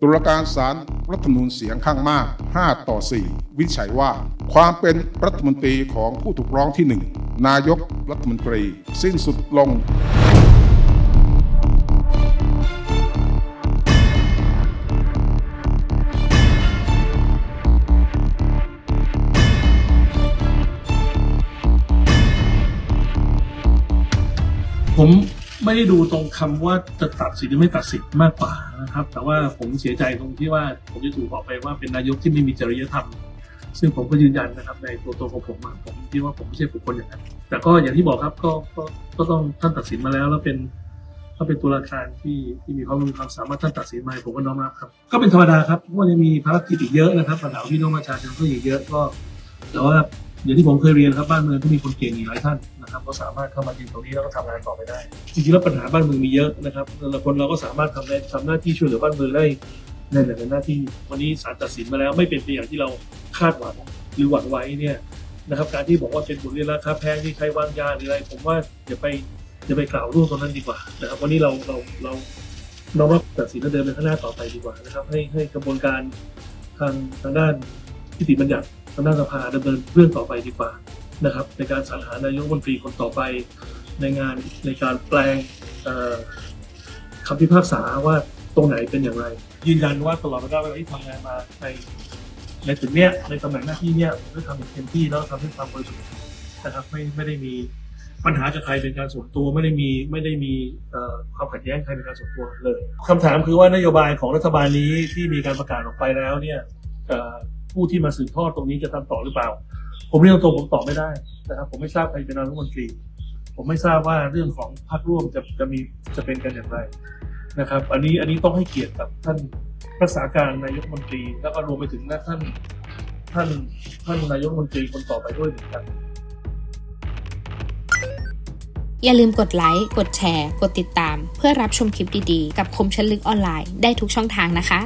ตุลาการศาลรัฐธรรมนูญเสียงข้างมาก 5 ต่อ 4 วินิจฉัยว่า ความเป็นรัฐมนตรีของผู้ถูกร้องที่ 1 นายกรัฐมนตรี สิ้นสุดลง ผม ไม่ได้ดูตรงคำว่าจะตัดสินหรือไม่ตัดสินมากกว่านะครับ แต่ว่าผมเสียใจตรงที่ว่าผมจะถูกบอกไปว่าเป็นนายกที่ไม่มีจริยธรรม ซึ่งผมก็ยืนยันนะครับในตัวตนของผมอะผมคิดว่าผมไม่ใช่บุคคลอย่างนั้น แต่ก็อย่างที่บอกครับก็ก็ก็ต้องท่านตัดสินมาแล้วแล้วเป็นก็เป็นตุลาการที่ที่มีความรู้ความสามารถท่านตัดสินมาผมก็น้อมรับครับ ก็เป็นธรรมดาครับเพราะว่ายังมีภารกิจอีกเยอะนะครับปัญหาพี่น้องประชาชนก็อีกเยอะก็แต่ว่า อย่างที่ผมเคยเรียนครับบ้านเมืองก็มีคนเก่งอีกหลายท่านนะครับก็สามารถเข้ามายืนตรงนี้แล้วก็ทำงานต่อไปได้ จริงๆแล้วปัญหาบ้านเมืองมีเยอะนะครับแต่ละคนเราก็สามารถทำได้ทำหน้าที่ช่วยเหลือบ้านเมืองได้ในหลายๆหน้าที่วันนี้ศาลตัดสินมาแล้วไม่เป็นไปอย่างที่เราคาดหวังหรือหวังไว้เนี่ยนะครับการที่บอกว่าเป็นบทเรียนราคาแพงที่ใครวางยาหรืออะไร ผมว่าอย่าไปอย่าไปกล่าวร่วงตรงนั้นดีกว่านะครับวันนี้เราเราเราเราว่าตัดสินแล้วเดินไปข้างหน้าต่อไปดีกว่านะครับ ให้ให้กระบวนการทางทางด้านนิติบัญญัติ ทางด้านสภาดำเนินเรื่องต่อไปดีกว่านะครับ ในการสรรหานายกมนตรีคนต่อไปในงานในการแปลงคำพิพากษาว่าตรงไหนเป็นอย่างไร ยืนยันว่าตลอดระยะเวลาที่ทำงานมาในในจุดเนี้ยในตำแหน่งหน้าที่เนี้ยได้ทำอย่างเต็มที่แล้วทำด้วยความบริสุทธิ์นะครับไม่ไม่ได้มีปัญหากับใครเป็นการส่วนตัวไม่ได้มีไม่ได้มีความขัดแย้งใครเป็นการส่วนตัวเลยคำถามคือว่านโยบายของรัฐบาลนี้ที่มีการประกาศออกไปแล้วเนี่ย ผู้ที่มาสืบทอดตรงนี้จะทำต่อหรือเปล่า ผมเรียนตรงผมตอบไม่ได้นะครับผมไม่ทราบใครเป็นนายกรัฐมนตรี ผมไม่ทราบว่าเรื่องของพรรคร่วมจะจะมีจะเป็นกันอย่างไรนะครับ อันนี้อันนี้ต้องให้เกียรติกับท่านรักษาการนายกมนตรี แล้วก็รวมไปถึงท่านท่านท่านนายกมนตรีคนต่อไปด้วยเหมือนกันอย่าลืมกดไลค์ กดแชร์ กดติดตาม เพื่อรับชมคลิปดีๆ กับคมชันลึกออนไลน์ได้ทุกช่องทางนะคะ